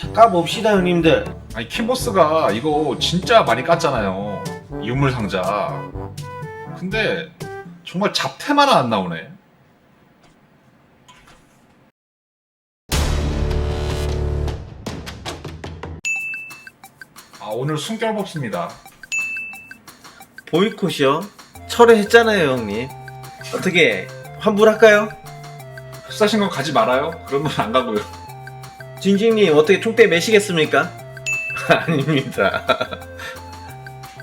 잠깐 봅시다 형님들 아니 킴보스가 이거 진짜 많이 깠잖아요. 유물 상자. 근데 정말 잡태만 안 나오네. 아 오늘 숨결 뽑습니다. 보이콧이요? 철회했잖아요 형님 어떻게 환불할까요? 흡사신 건 가지 말아요. 그러면 안 가고요. 징징님 어떻게 총대 매시겠습니까? 아닙니다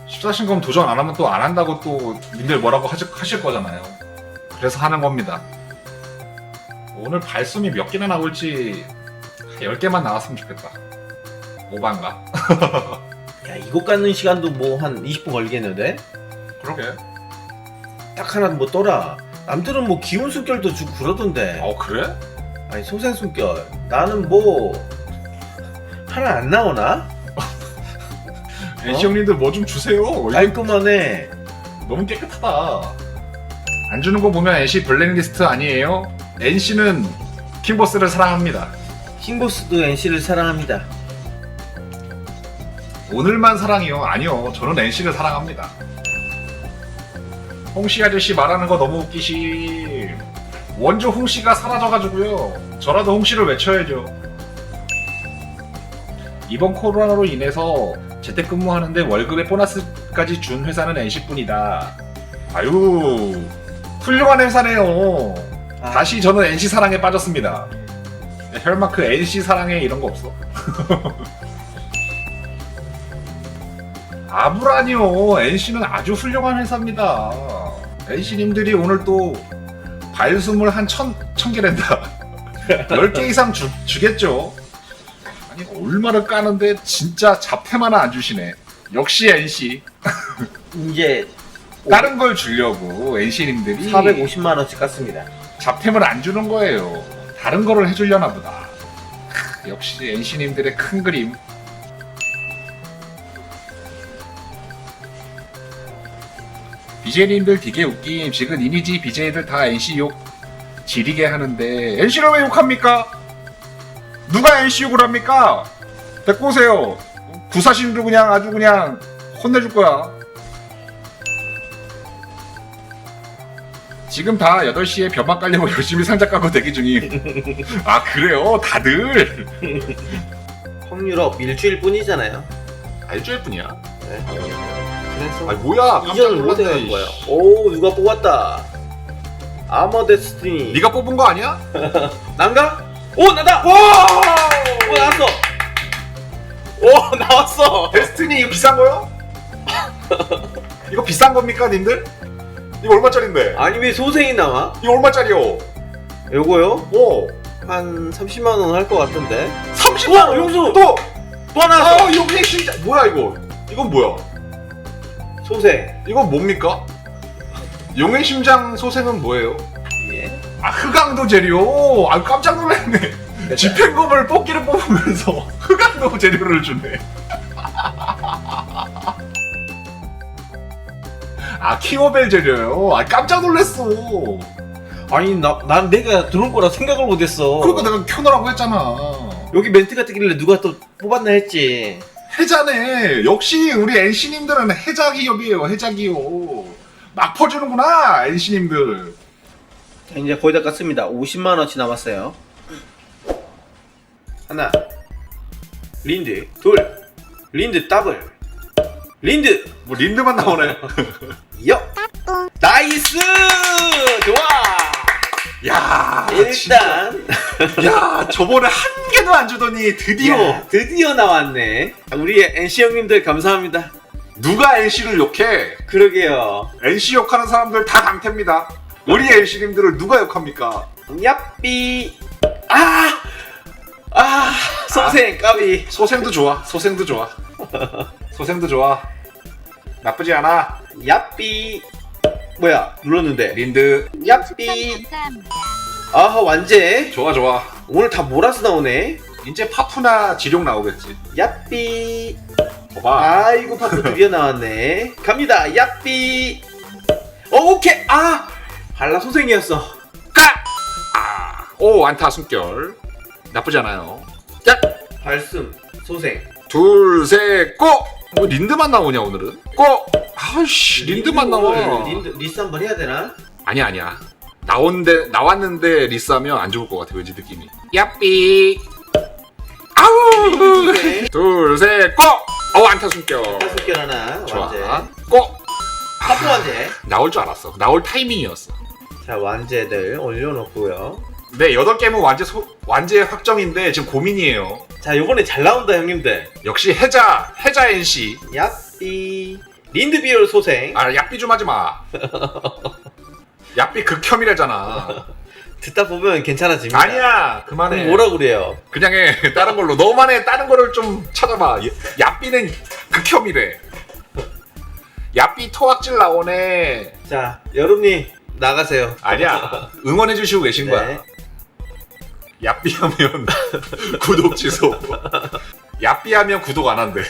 십사신 검 도전 안 하면 또 안 한다고 또 님들 뭐라고 하실, 하실 거잖아요. 그래서 하는 겁니다. 오늘 발숨이 몇 개나 나올지 10개만 나왔으면 좋겠다. 오반가? 야 이거 깎는 시간도 뭐 한 20분 걸리겠는데? 그러게. 딱 하나 뭐 떠라 남들은 뭐 기운 숨결도 주고 그러던데 어 그래? 아니 소생 숨결 나는 뭐 하나 안 나오나? NC 형님들 뭐 좀 주세요. 이거 깔끔하네 너무 깨끗하다. 안 주는 거 보면 NC 블랙리스트 아니에요? NC는 킹보스를 사랑합니다. 킹보스도 NC를 사랑합니다 오늘만 사랑이요? 아니요. 저는 NC를 사랑합니다. 홍씨 아저씨 말하는 거 너무 웃기시. 원조 홍씨가 사라져가지고요. 저라도 홍씨를 외쳐야죠. 이번 코로나로 인해서 재택근무하는데 월급에 보너스까지 준 회사는 NC뿐이다. 아유, 훌륭한 회사네요. 아, 다시 저는 NC 사랑에 빠졌습니다. 혈마크 NC 사랑에 이런 거 없어. 아브라니요. NC는 아주 훌륭한 회사입니다. NC님들이 오늘 또 발숨을 한 천, 천 개랜다. 10개 이상 주, 주겠죠? 아니, 얼마를 까는데 진짜 잡템 하나 안 주시네. 역시 NC. 이제 다른 걸 주려고 NC님들이 450만 원씩 깠습니다 잡템을 안 주는 거예요. 다른 거를 해주려나 보다. 크, 역시 NC님들의 큰 그림. BJ님들 되게 웃김. 지금 이미지 BJ들 다 NC 욕 지리게 하는데 NC를 왜 욕합니까? 누가 NC 욕을 합니까? 데리고 오세요. 구사신도 그냥 아주 그냥 혼내줄 거야. 지금 다 8시에 벼만 깔려고 열심히 상자 까고 대기 중임. 아, 그래요? 다들? 홍유럽 일주일 뿐이잖아요 아, 일주일 뿐이야. 네. 그래서 아, 뭐야? 이전을 못. 해간 거야 오 누가 뽑았다 아머 데스티니 네가 뽑은 거 아니야? 난가? 오 나다! 와! 오 나왔어 오 나왔어 데스티니 이거 비싼 거요? 이거 비싼 겁니까, 님들? 이거 얼마짜린데? 아니 왜 소생이 나와? 이거 얼마짜리요? 요거요? 오, 한 30만 원 할 것 같은데 30만 우와, 원. 용수! 또. 또 하나 아, 여기 진짜 뭐야 이거? 이건 뭐야? 소생 이건 뭡니까? 용의 심장 소생은 뭐예요? 예 아, 흑강도 재료. 아, 깜짝 놀랐네. 집행검을 뽑기를 뽑으면서 흑강도 재료를 주네. 아 키오벨 재료요. 아 깜짝 놀랐어. 아니 나, 난 내가 들어올 거라 생각을 못했어 그러니까 내가 켜놓으라고 했잖아. 여기 멘트가 뜨길래 누가 또 뽑았나 했지 해자네. 역시 우리 NC님들은 해자 기업이에요. 해자 기업. 막 퍼주는구나 NC님들. 자 이제 거의 다 깠습니다 50만 원치 남았어요 하나 린드 둘 린드 더블 린드 뭐 린드만 나오네. 여 나이스 좋아 야 진짜. 일단 야 저번에 한 개도 안 주더니 드디어 야, 드디어 나왔네 우리 NC 형님들 감사합니다 누가 NC를 욕해? 그러게요 NC 욕하는 사람들 다 강태입니다. 우리 NC님들을 누가 욕합니까? 야삐 아! 아 소생 까비 소생도 좋아. 소생도 좋아. 소생도 좋아. 나쁘지 않아. 야삐 뭐야 눌렀는데 린드 야삐 감사합니다. 아하 완제 좋아 좋아. 오늘 다 몰아서 나오네 이제 파푸나 지룡 나오겠지. 야삐 봐봐. 아이고 파프 드디어 나왔네 갑니다 야삐 어, 오케이 아 한라 소생이었어 까! 아, 오 안타 숨결. 나쁘지 않아요. 자 발숨 소생 둘셋 고! 뭐 린드만 나오냐 오늘은? 고! 아씨 린드만 나와. 린드 리스 한번 해야 되나? 아니야 아니야. 나온데 나왔는데 리스하면 안 좋을 것 같아 왠지 느낌이. 야삐. 아우! 네. 둘셋 고! 어 안타 숨겨. 다섯 개 하나 좋아. 완제. 고! 하프 완제. 나올 줄 알았어. 나올 타이밍이었어. 자 완제들 올려놓고요. 네 여덟 개면 완제 소, 완제 확정인데 지금 고민이에요. 자 요번에 잘 나온다 형님들. 역시 해자 해자 NC 야삐 린드 비올 소생. 아 야삐 좀 하지 마. 야삐 극혐이래잖아. 듣다 보면 괜찮아집니다. 아니야 그만해. 그럼 뭐라 그래요? 그냥 해. 다른 걸로. 너만의 다른 거를 좀 찾아봐. 야삐는 극혐이래. 야삐 토악질 나오네. 자 여름님 나가세요. 아니야. 응원해 주시고 계신 거야. 네. 야삐 하면 구독 취소. 야삐 하면 구독 안 한대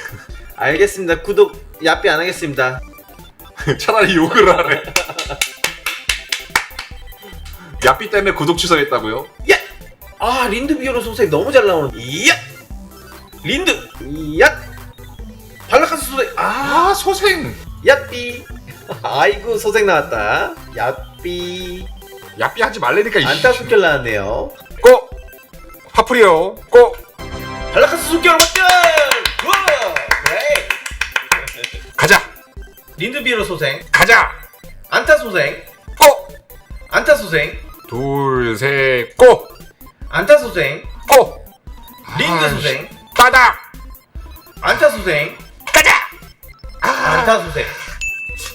알겠습니다. 구독 야삐 안 하겠습니다. 차라리 욕을 하래. 야삐 때문에 구독 취소했다고요? 야! 아 린드 비오로 소생 너무 잘 나오는. 이야! 린드! 이야! 발라카스 소생 아! 아 소생! 야삐 아이고 소생 나왔다. 야삐 야삐 하지 말래니까 안타 숙결 나왔네요. 고 파프리오 고 발라카스 숙결 맞죠! 린드 비오로 소생. 가자! 안타 소생. 고! 안타 소생. 둘 셋 고! 안타 소생. 고! 린드. 소생. 따닥 안타 소생. 가자! 아! 안타 소생.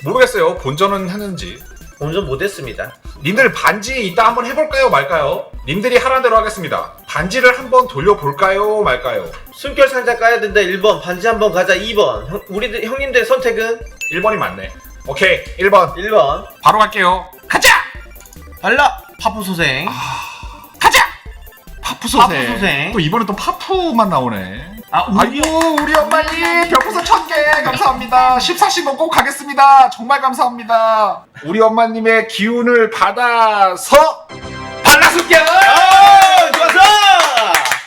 모르겠어요. 본전은 하는지. 본전 못했습니다. 님들 반지 이따 한번 해볼까요? 말까요? 님들이 하라는 대로 하겠습니다. 반지를 한번 돌려볼까요? 말까요? 숨결 상자 까야 된다. 1번. 반지 한번 가자. 2번. 형, 우리들 형님들의 선택은 1번이 맞네. 오케이 1번. 1번. 바로 갈게요. 가자! 발라 파푸 소생. 가자! 파프 파푸 소생. 또 이번에 또 파프만 나오네. 아 아이고 우리 엄마님 별풍선 1000개 감사합니다. 14씩 꼭 가겠습니다. 정말 감사합니다. 우리 엄마님의 기운을 받아서 발라줄게 아 좋았어!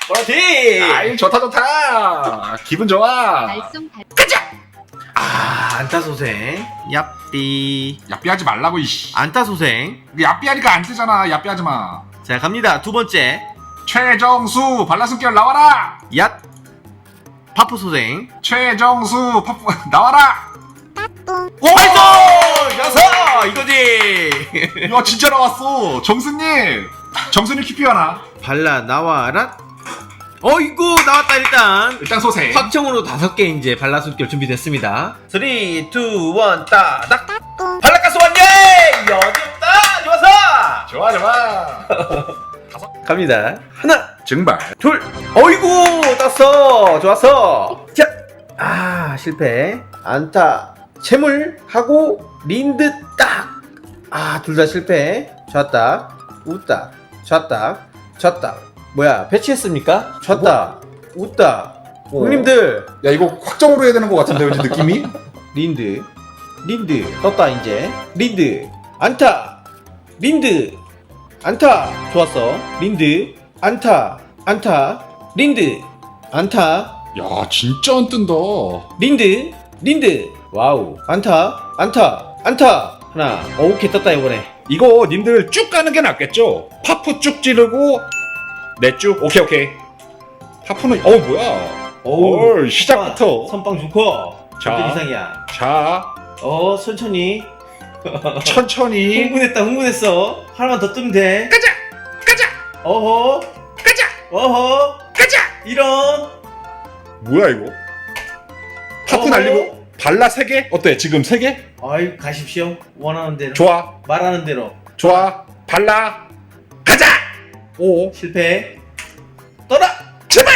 그렇지 아이 좋다 좋다. 기분 좋아. 발송 발아 안타 소생. 야삐 야삐하지 말라고 이씨. 안타 소생. 야삐하니까 안 뜨잖아. 야삐하지 마. 자 갑니다. 두 번째. 최정수 발라숨결 나와라! 얏 파푸 소생. 최정수 파프 나와라! 오 발동 여섯 이거지! 야 진짜 나왔어. 정수님! 정수님 키피 하나 발라 나와라 어이구 나왔다 일단. 일단 소세. 확정으로 다섯 개 이제 발라 숨결 준비됐습니다. 3, 2, 1 따닥. 발라가스 완예 여덟다! 좋았어! 좋아 좋아. 갑니다. 하나 증발. 둘. 어이구 땄어. 좋았어. 자 아 실패. 안타 채물 하고 린드 딱 아 둘 다 실패. 좋았다. 웃다. 좋았다. 좋았다 뭐야 배치했습니까? 좋았다. 웃다. 어. 형님들. 야 이거 확정으로 해야 되는 것 같은데 왠지 느낌이? 린드. 린드. 떴다 이제. 린드. 안타. 린드. 안타. 좋았어. 린드. 안타. 안타. 린드. 안타. 야 진짜 안 뜬다. 린드. 린드. 와우. 안타. 안타. 안타. 하나. 어, 오케이. 떴다 이번에. 이거 님들 쭉 가는 게 낫겠죠? 파프 쭉 찌르고 내쭉? 오케이 오케이. 파프는 어 뭐야? 어 시작부터. 선빵 좋고. 자. 자 이상이야. 자. 어 천천히. 천천히. 흥분했다 흥분했어. 하나만 더 뜨면 돼. 가자! 가자! 어허. 가자! 어허. 가자! 이런. 뭐야 이거? 파프 어허. 날리고? 발라 3개? 어때 지금 3개? 아이 가십시오. 원하는 대로. 좋아. 말하는 대로. 좋아. 발라 오. 실패. 떠라 제발!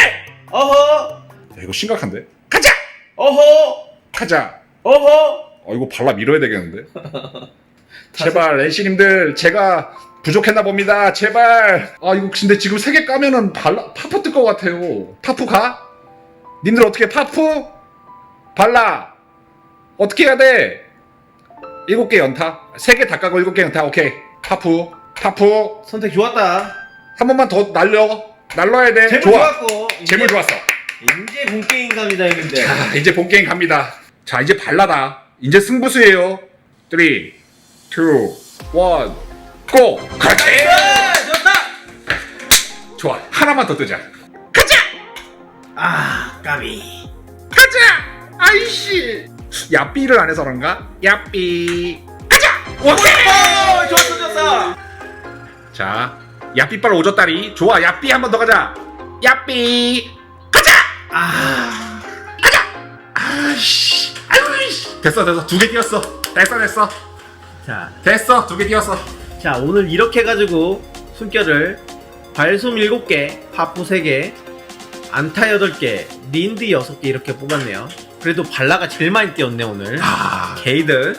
어허. 야, 이거 심각한데? 가자! 어허. 가자. 어허. 어 이거 발라 밀어야 되겠는데? 제발 NC님들 제가 부족했나 봅니다. 제발. 아 이거 근데 지금 3개 까면은 발라 파프 뜰 것 같아요. 파프 가? 님들 어떻게 파프? 발라. 어떻게 해야 돼? 7개 연타? 3개 다 까고 7개 연타? 오케이. 파프. 파프. 선택 좋았다 한 번만 더 날려 날려야 돼 재물 좋아 좋았고 이제 재물 좋았어 이제 본 게임 갑니다 형님들. 자, 이제 본 게임 갑니다. 자, 이제 발라다. 이제 승부수예요. 3, 2, 1, 고! 그렇지! 네, 좋다. 좋아. 하나만 더 뜨자. 아 까비. 가자! 아이씨! 야삐를 안 해서 그런가? 야삐. 가자! 오케이! 오 좋았어 좋았어. 자, 야삐빨 오졌다리. 좋아, 야삐 한 번 더 가자. 야삐. 가자! 아 아이씨. 아이씨. 됐어, 됐어. 두개 뛰었어. 됐어, 됐어. 자. 됐어. 두개 뛰었어. 자 오늘 이렇게 해가지고 숨결을 발솜 7개, 파푸 3개, 안타 8개, 린드 6개 이렇게 뽑았네요 그래도 발라가 제일 많이 뛰었네 오늘 아, 게이드